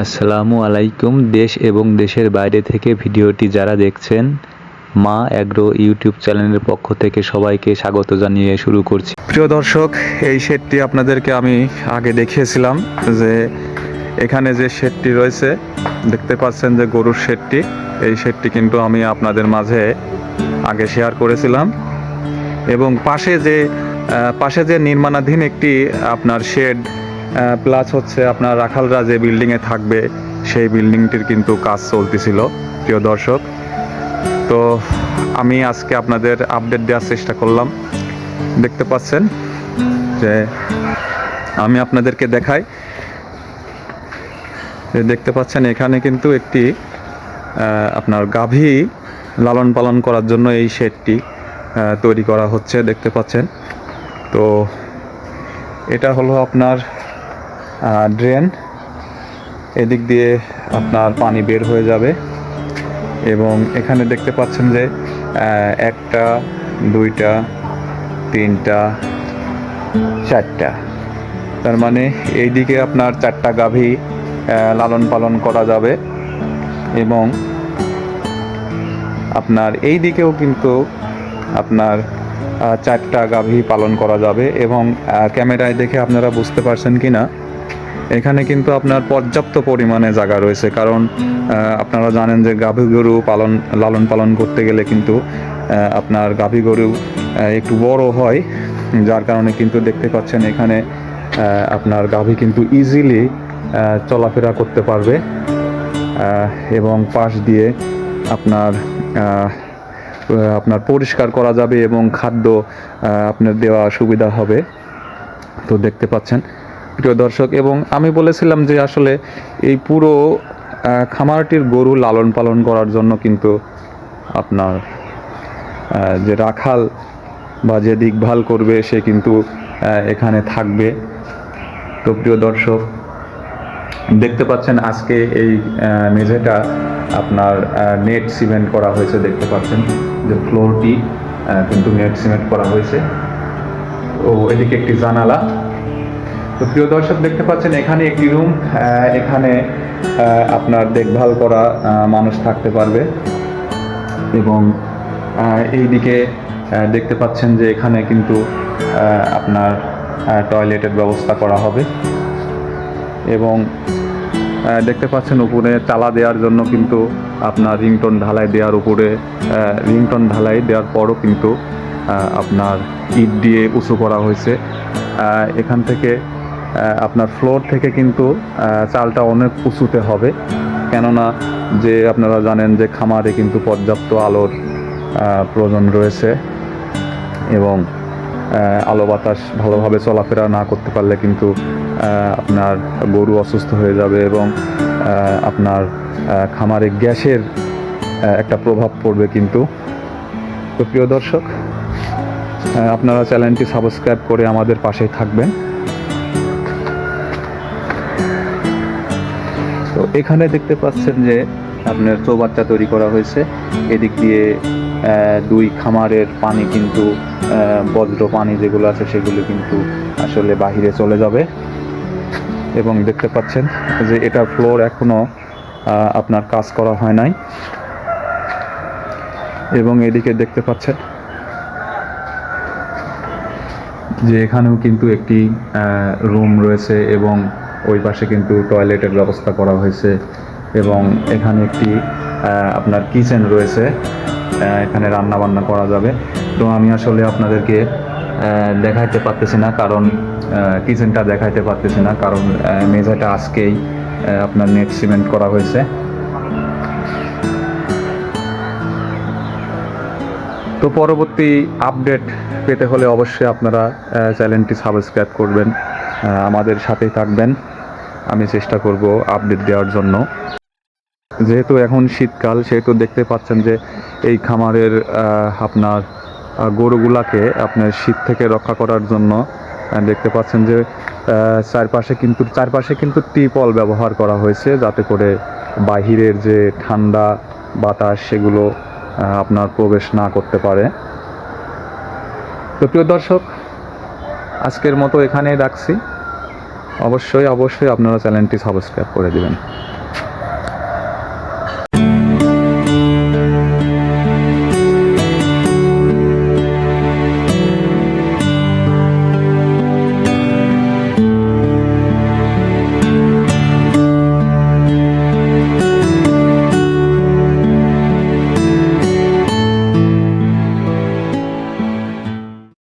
আসসালামু আলাইকুম, দেশ এবং দেশের বাইরে থেকে ভিডিওটি যারা দেখছেন, মা অ্যাগ্রো ইউটিউব চ্যানেলের পক্ষ থেকে সবাইকে স্বাগত জানিয়ে শুরু করছি। প্রিয় দর্শক, এই শেডটি আপনাদেরকে আমি আগে দেখিয়েছিলাম যে এখানে যে শেডটি রয়েছে, দেখতে পাচ্ছেন যে গরুর শেডটি। এই শেডটি কিন্তু আমি আপনাদের মাঝে আগে শেয়ার করেছিলাম। এবং পাশে যে পাশে যে নির্মাণাধীন একটি আপনার শেড প্লাস হচ্ছে আপনার রাখালরা যে বিল্ডিংয়ে থাকবে, সেই বিল্ডিংটির কিন্তু কাজ চলতেছিল, প্রিয় দর্শক। তো আমি আজকে আপনাদের আপডেট দেওয়ার চেষ্টা করলাম। দেখতে পাচ্ছেন যে আমি আপনাদেরকে দেখাই। দেখতে পাচ্ছেন এখানে কিন্তু একটি আপনার গাভী লালন পালন করার জন্য এই শেডটি তৈরি করা হচ্ছে, দেখতে পাচ্ছেন। তো এটা হলো আপনার ড্রেন এদিক দিয়ে আপনার পানি বের হয়ে যাবে এবং এখানে দেখতে পাচ্ছেন যে একটা, দুইটা, তিনটা, চারটা। তার মানে এই দিকে আপনার চারটা গাভী লালন পালন করা যাবে এবং আপনার এই দিকেও কিন্তু আপনার চারটা গাভী পালন করা যাবে এবং ক্যামেরায় দেখে আপনারা বুঝতে পারছেন কি না এখানে কিন্তু আপনার পর্যাপ্ত পরিমাণে জায়গা রয়েছে, কারণ আপনারা জানেন যে গাভী গরু পালন, লালন পালন করতে গেলে কিন্তু আপনার গাভী গরু একটু বড় হয়, যার কারণে কিন্তু দেখতে পাচ্ছেন এখানে আপনার গাভী কিন্তু ইজিলি চলাফেরা করতে পারবে এবং পাশ দিয়ে আপনার আপনার পরিষ্কার করা যাবে এবং খাদ্য আপনার দেওয়া সুবিধা হবে। তো দেখতে পাচ্ছেন প্রিয় দর্শক, এবং আমি বলেছিলাম যে আসলে এই পুরো খামারটির গরু লালন পালন করার জন্য কিন্তু আপনার যে রাখাল বা যে দেখভাল করবে, সে কিন্তু এখানে থাকবে। তো প্রিয় দর্শক, দেখতে পাচ্ছেন আজকে এই মেঝেটা আপনার নেট সিমেন্ট করা হয়েছে। দেখতে পাচ্ছেন যে ফ্লোরটি কিন্তু নেট সিমেন্ট করা হয়েছে। ও, এদিকে একটি জানালা। তো প্রিয় দর্শক, দেখতে পাচ্ছেন এখানে একটি রুম এখানে আপনার দেখভাল করা মানুষ থাকতে পারবে। এবং এইদিকে দেখতে পাচ্ছেন যে এখানে কিন্তু আপনার টয়লেটের ব্যবস্থা করা হবে। এবং দেখতে পাচ্ছেন উপরে তালা দেওয়ার জন্য কিন্তু আপনার রিংটন ঢালাই দেওয়ার উপরে রিংটন ঢালাই দেওয়ার পরও কিন্তু আপনার ইট দিয়ে উঁচু করা হয়েছে। এখান থেকে আপনার ফ্লোর থেকে কিন্তু চালটা অনেক উঁচুতে হবে। কেননা যে আপনারা জানেন যে খামারে কিন্তু পর্যাপ্ত আলোর প্রয়োজন রয়েছে এবং আলো বাতাস ভালোভাবে চলাফেরা না করতে পারলে কিন্তু আপনার গরু অসুস্থ হয়ে যাবে এবং আপনার খামারে গ্যাসের একটা প্রভাব পড়বে কিন্তু। তো প্রিয় দর্শক আপনারা চ্যানেলটি সাবস্ক্রাইব করে আমাদের পাশেই থাকবেন। এখানে দেখতে পাচ্ছেন যে আপনার চৌবাচ্চা তৈরি করা হয়েছে। এদিক দিয়ে দুই খামারের পানি কিন্তু বজ্র পানি যেগুলো আছে সেগুলো কিন্তু আসলে বাহিরে চলে যাবে। এবং দেখতে পাচ্ছেন যে এটা ফ্লোর এখনও আহ, আপনার কাজ করা হয় নাই। এবং এদিকে দেখতে পাচ্ছেন যে এখানেও কিন্তু একটি রুম রয়েছে এবং ওই পাশে কিন্তু টয়লেটের ব্যবস্থা করা হয়েছে এবং এখানে একটি আপনার কিচেন রয়েছে এখানে রান্না বান্না করা যাবে। তো আমি আসলে আপনাদেরকে দেখাইতে পারতেছি না কারণ কিচেনটা দেখাইতে পারতেছি না কারণ মেঝেটা আজকেই আপনার নেট সিমেন্ট করা হয়েছে। তো পরবর্তী আপডেট পেতে হলে অবশ্যই আপনারা চ্যানেলটি সাবস্ক্রাইব করবেন আমাদের সাথেই থাকবেন। আমি চেষ্টা করব আপডেট দেওয়ার জন্য। যেহেতু এখন শীতকাল, সেহেতু দেখতে পাচ্ছেন যে এই খামারের আপনার গরুগুলাকে আপনার শীত থেকে রক্ষা করার জন্য দেখতে পাচ্ছেন যে চারপাশে কিন্তু চারপাশে কিন্তু টিপল ব্যবহার করা হয়েছে যাতে করে বাহিরের যে ঠান্ডা বাতাস সেগুলো আপনার প্রবেশ না করতে পারে। তো প্রিয় দর্শক, আজকের মতো এখানেই রাখছি। অবশ্যই অবশ্যই আপনারা চ্যানেলটি সাবস্ক্রাইব করে দিবেন।